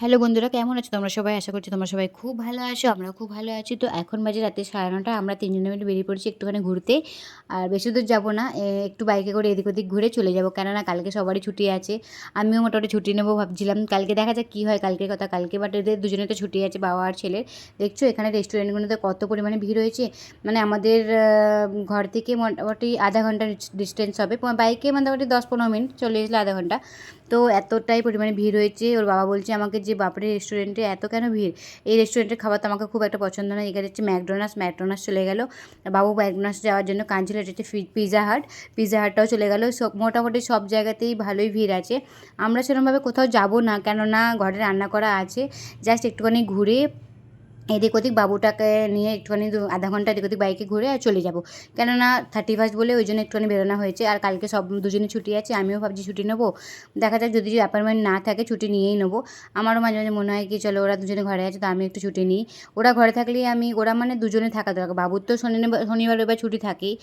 Hello বন্ধুরা, কেমন আছো? তোমরা সবাই আশা করছি তোমরা সবাই খুব ভালো আছো আমরা খুব ভালো আছি। তো এখন বাজে রাতে সাড়ে নটা, আমরা তিনজনে মিলে বেরিয়ে পড়েছি একটুখানি ঘুরতে। আর বেশি দূর যাব না একটু বাইকে করে এদিক ওদিক ঘুরে চলে যাব। কেননা কালকে সবারই ছুটি আছে, আমিও মোটামুটি ছুটি নেব ভাবছিলাম। কালকে দেখা যাক কী হয়, কালকের কথা কালকে বাট এদের দুজনে তো ছুটি আছে, বাবা আর ছেলের। দেখছ, এখানে রেস্টুরেন্টগুলোতে কত পরিমাণে ভিড় হয়েছে। মানে আমাদের ঘর থেকে মোটামুটি আধা ঘণ্টা ডিস্টেন্স হবে। বাইকে মোটামুটি দশ পনেরো মিনিট, চলে আসলে আধা ঘণ্টা। তো এতটাই পরিমাণে ভিড় হয়েছে। ওর বাবা বলছে, আমাকে যে বাপরে রেস্টুরেন্টে এত কেন ভিড়? এই রেস্টুরেন্টের খাবার তো আমাকে খুব একটা পছন্দ নয় এখানে হচ্ছে ম্যাকডোনাল্ডস ম্যাকডোনাল্ডস চলে গেলো। বাবু ম্যাকডোনাল্ডস যাওয়ার জন্য এটা হচ্ছে পিজা হাট পিজা হাটটাও চলে গেলো। সব, মোটামুটি সব জায়গাতেই ভালোই ভিড় আছে। আমরা সেরকমভাবে কোথাও যাব না, কেননা ঘরে রান্না করা আছে। জাস্ট একটুখানি ঘুরে এদিক ওদিক বাবুটাকে নিয়ে একটুখানি আধা ঘণ্টা এদিক ওদিক বাইকে ঘুরে আর চলে যাব। কেননা থার্টি ফার্স্ট বলে ওই জন্য একটুখানি বেরোনো হয়েছে আর কালকে সব দুজনে ছুটি আছে, আমিও ভাবছি ছুটি নেব। দেখা যাক যদি অ্যাপয়েন্টমেন্ট না থাকে ছুটি নিয়েই নেব। আমারও মাঝে মাঝে মনে হয় কি চলো ওরা দুজনে ঘরে আছে তো আমি একটু ছুটি নিই। ওরা ঘরে থাকলেই আমি, ওরা মানে দুজনে থাকা দরকার। বাবুর তো শনিবার শনিবার রবিবার ছুটি থাকেই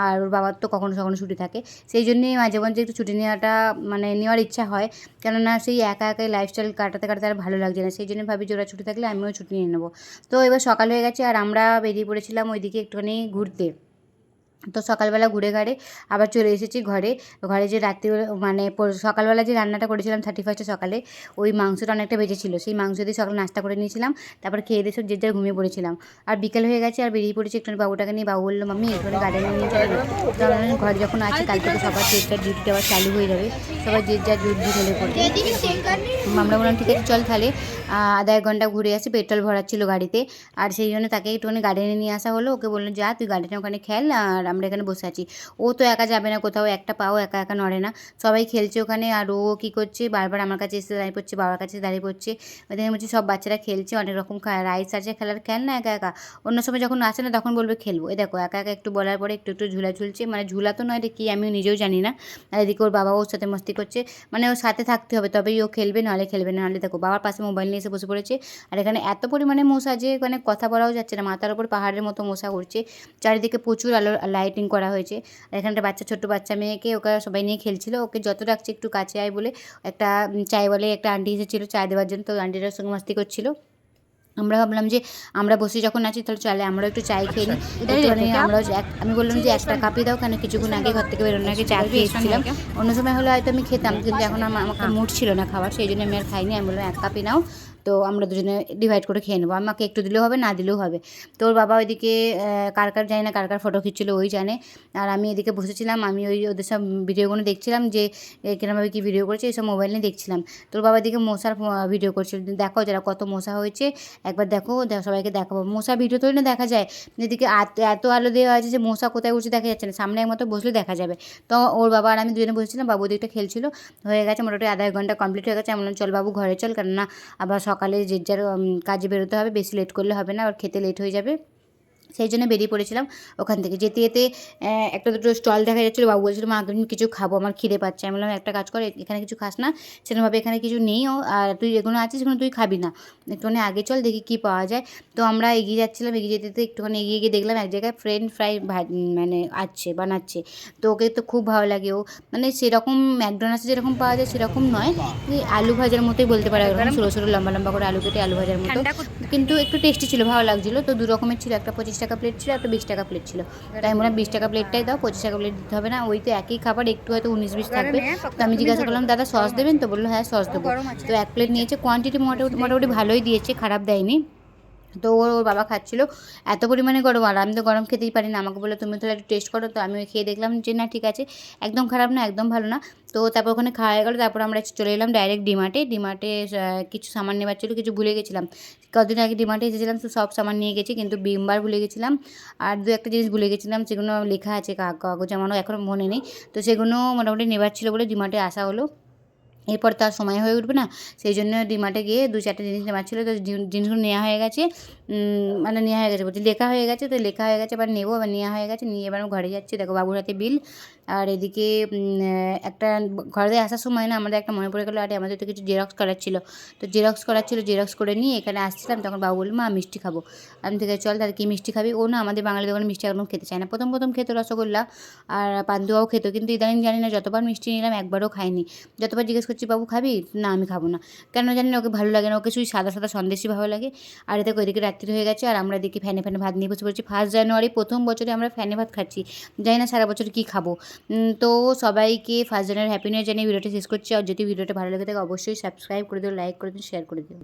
আর ওর বাবার তো কখনো কখনো ছুটি থাকে। সেই জন্যই মাঝে মাঝে একটু ছুটি নেওয়াটা মানে নেওয়ার ইচ্ছা হয়। কেননা সেই একা একাই লাইফস্টাইল কাটাতে কাটাতে আর ভালো লাগছে না। সেই জন্য ভাবি যে ওরা ছুটি থাকলে আমিও ছুটি নিয়ে নেব। তো এবার সকাল হয়ে গেছে আর আমরা বেরিয়ে পড়েছিলাম ওইদিকে একটুখানি ঘুরতে। তো সকালবেলা ঘুরে ঘাড়ে আবার চলে এসেছি ঘরে। ঘরে যে রাত্রি মানে সকালবেলা যে রান্নাটা করেছিলাম থার্টি ফার্স্টে সকালে, ওই মাংসটা অনেকটা বেঁচেছিল সেই মাংস দিয়ে সকালে নাস্তা করে নিয়েছিলাম, তারপর খেয়ে দিয়ে সব যে যার ঘুমিয়ে পড়েছিলাম। আর বিকেল হয়ে গেছে আর বেরিয়ে পড়েছি একটু বাবুটাকে নিয়ে। বাবু বলল, মাম্মি একটু গার্ডেনে নিয়ে চলো তো ঘরে যখন আছি, কাল থেকে সবার যার ডিউটিটা আবার চালু হয়ে যাবে। সবাই যে যার ডিউটি চলে পড়বে আমরা বললাম, ঠিক আছে, চল তাহলে। আধা এক ঘণ্টা ঘুরে আসি, পেট্রোল ভরাচ্ছিল গাড়িতে। আর সেই জন্য তাকে একটুখানি গার্ডেনে নিয়ে আসা হলো। ওকে বলল, যা, তুই গার্ডেনে ওখানে খেল, আর আমরা এখানে বসে আছি। ও তো একা যাবে না কোথাও, একটা পাও একা একা নড়ে না। সবাই খেলছে ওখানে, আর ও কী করছে, বারবার আমার কাছে এসে দাঁড়িয়ে পড়ছে, বাবার কাছে দাঁড়িয়ে পড়ছে। ওদের বলছি সব বাচ্চারা খেলছে, অনেক রকম রাইস আছে, খেলার খেল না একা একা। অন্য সময় যখন আসে না, তখন বলবে, খেলব। এ দেখো, একা একা একটু বলার পরে একটু একটু ঝুলা ঝুলছে। মানে ঝুলা তো নয় এটা কি আমিও নিজেও জানি না। আর এদিকে ওর বাবা ওর সাথে মস্তি করছে। মানে ওর সাথে থাকতে হবে, তবেই ও খেলবে নাহলে খেলবে। না নাহলে দেখো, বাবার পাশে মোবাইল নিয়ে এসে বসে পড়েছে। আর এখানে এত পরিমাণে মশা যে মানে কথা বলাও যাচ্ছে না, মাথার উপর পাহাড়ের মতো মশা উঠছে চারিদিকে প্রচুর আলো লাইটিং করা হয়েছে। আর এখানে একটা বাচ্চা, ছোট্ট বাচ্চা মেয়েকে ওকে সবাই নিয়ে খেলছিল। ওকে যত ডাকছে একটু কাছে আয় বলে একটা চায় বলে একটা আন্টি এসেছিল চা দেওয়ার জন্য। তো আন্টিটার সঙ্গে মাস্তি করছিল। আমরা ভাবলাম যে আমরা বসে যখন আছি তাহলে চলে আমরা একটু চাই খেয়ে নিই। আমরা আমি বললাম যে একটা কাপি দাও কেন কিছুক্ষণ আগে ঘর থেকে বেরোনো আগে চা খেয়েছিলাম। অন্য সময় হলে হয়তো আমি খেতাম কিন্তু এখন আমার আমাকে মুড ছিল না খাবার সেই জন্য আমি আর খাইনি। আমি বললাম এক কাপি নাও তো আমরা দুজনে ডিভাইড করে খেয়ে নেব। আমাকে একটু দিলেও হবে না দিলেও হবে। তো ওর বাবা ওইদিকে কার কার জানি না কার কার ফটো খিচ্ছিলো ওই জানে। আর আমি এদিকে বসেছিলাম আমি ওই ওদের সব ভিডিওগুলো দেখছিলাম যে এ, কিরমভাবে কী ভিডিও করেছে এইসব মোবাইল নিয়ে দেখছিলাম। তোর বাবা দিকে মশার ভিডিও করছিল দেখো যারা কত মশা হয়েছে একবার দেখো সবাইকে দেখাবো। মশা ভিডিও তো না দেখা যায় এদিকে এত আলো দেওয়া আছে যে মশা কোথায় উঠছে দেখা যাচ্ছে না সামনে একমাত্র বসলে দেখা যাবে। তো ওর বাবা আর আমি দুজনে বসেছিলাম বাবু দিকটা খেলছিল হয়ে গেছে মোটামুটি আধা ঘণ্টা কমপ্লিট হয়ে গেছে বললাম চল বাবু ঘরে চল কেননা আবার সকালে যে যার কাজে বেরোতে হবে, বেশি লেট করলে হবে না আবার খেতে লেট হয়ে যাবে। সেই জন্য বেরিয়ে পড়েছিলাম ওখান থেকে। যেতে যেতে একটা দুটো স্টল দেখা যাচ্ছিল বাবু বলছিল মা আমি কিছু খাব আমার খিদে পাচ্ছে। আমি বললাম একটা কাজ কর এখানে কিছু খাস না সেরকমভাবে এখানে কিছু নেই ও আর তুই এগুলো আছিস সেগুলো তুই খাবি না। একটুখানি আগে চল দেখি কী পাওয়া যায়। তো আমরা এগিয়ে যাচ্ছিলাম এগিয়ে যেতে যেতে একটুখানি এগিয়ে গিয়ে দেখলাম এক জায়গায় ফ্রেঞ্চ ফ্রাই মানে আছে বানাচ্ছে। তো ওকে তো খুব ভালো লাগে ও। মানে সেরকম ম্যাকডোনাল্ডসে যেরকম পাওয়া যায় সেরকম নয় আলু ভাজার মতোই বলতে পারে একদম ছোটো ছোটো লম্বা লম্বা করে আলু কেটে আলু ভাজার মতো। কিন্তু একটু টেস্টি ছিল ভালো লাগছিল। তো দু রকমের ছিল একটা পঁচিশ টাকা প্লেট ছিল একটা বিশ টাকা প্লেট ছিল। তাই বললাম বিশ টাকা প্লেটটাই দাও পঁচিশ টাকা প্লেট দিতে হবে না ওই তো একই খাবার একটু হয়তো উনিশ বিশ থাকবে। তো আমি জিজ্ঞাসা করলাম দাদা সস দেবেন? তো বলল হ্যাঁ সস দেবো। তো এক প্লেট নিয়েছে কোয়ান্টিটি মোটামুটি মোটামুটি ভালোই দিয়েছে খারাপ দেয়নি। তো ওর ওর বাবা খাচ্ছিল। এত পরিমাণে গরম, আর আমি তো গরম খেতেই পারি না। আমাকে বলে তুমি তাহলে একটু টেস্ট করো। তো আমি খেয়ে দেখলাম যে, না, ঠিক আছে। একদম খারাপ না, একদম ভালো না। তো তারপর ওখানে খাওয়া হয়ে গেলো। তারপর আমরা চলে এলাম ডাইরেক্ট ডিমার্টে ডিমার্টে কিছু সামান নেবার ছিল, কিছু ভুলে গেছিলাম। কদিন আগে ডিমার্টে এসেছিলাম, তো সব সামান নিয়ে গেছি। কিন্তু বিমবার ভুলে গেছিলাম। আর দু একটা জিনিস ভুলে গেছিলাম, সেগুলো লেখা আছে কাগজ, আমারও এখনও মনে নেই। তো সেগুলো মোটামুটি নেবার ছিল বলে ডিমার্টে আসা হলো। এরপর তার সময় হয়ে উঠবে না, সেই জন্য ডিমার্টে গিয়ে দু চারটে জিনিস নেওয়ার ছিল, তো জিনিসগুলো নেওয়া হয়ে গেছে মানে নেওয়া হয়ে গেছে বলছি লেখা হয়ে গেছে, তো লেখা হয়ে গেছে, এবার নেব, এবার নেওয়া হয়ে গেছে, নিয়ে এবার ঘরে যাচ্ছি, দেখো বাবুর হাতে বিল আর এদিকে একটা ঘরে আসার সময় না আমাদের একটা মনে পড়ে গেলো, আরে আমাদের তো কিছু জেরক্স করার ছিল। তো জেরক্স করার ছিল জেরক্স করে নিয়ে এখানে আসছিলাম, তখন বাবু বলল, মা, মিষ্টি খাব। আমি থেকে চল তাহলে কী মিষ্টি খাবি? ও না, আমাদের বাঙালি দোকানে মিষ্টি একদম খেতে চায় না। প্রথম প্রথম খেতো রসগোল্লা আর পান্তুয়াও খেতো, কিন্তু ইদানিং জানি না, যতবার মিষ্টি নিলাম একবারও খাইনি। যতবার জিজ্ঞেস করছি, বাবু খাবি? না, আমি খাব না। কেন জানি না, ওকে ভালো লাগে না, ওকে শুধু সাদা সাদা সন্দেশই ভালো লাগে। আর এতে ওইদিকে রাত্রি হয়ে গেছে, আর আমরা এদিকে ফ্যানে ফ্যানে ভাত নিয়ে বসে পড়ছি। ফার্স্ট জানুয়ারি, প্রথম বছরে আমরা ফ্যানে ভাত খাচ্ছি। জানি না সারা বছর কী খাব। তো সবাইকে first January happy new year জানিয়ে ভিডিওটা শেষ করছি। আর যদি ভিডিওটা ভালো লেগে থাকে, অবশ্যই সাবস্ক্রাইব করে দিও লাইক করে দিও শেয়ার করে দিও।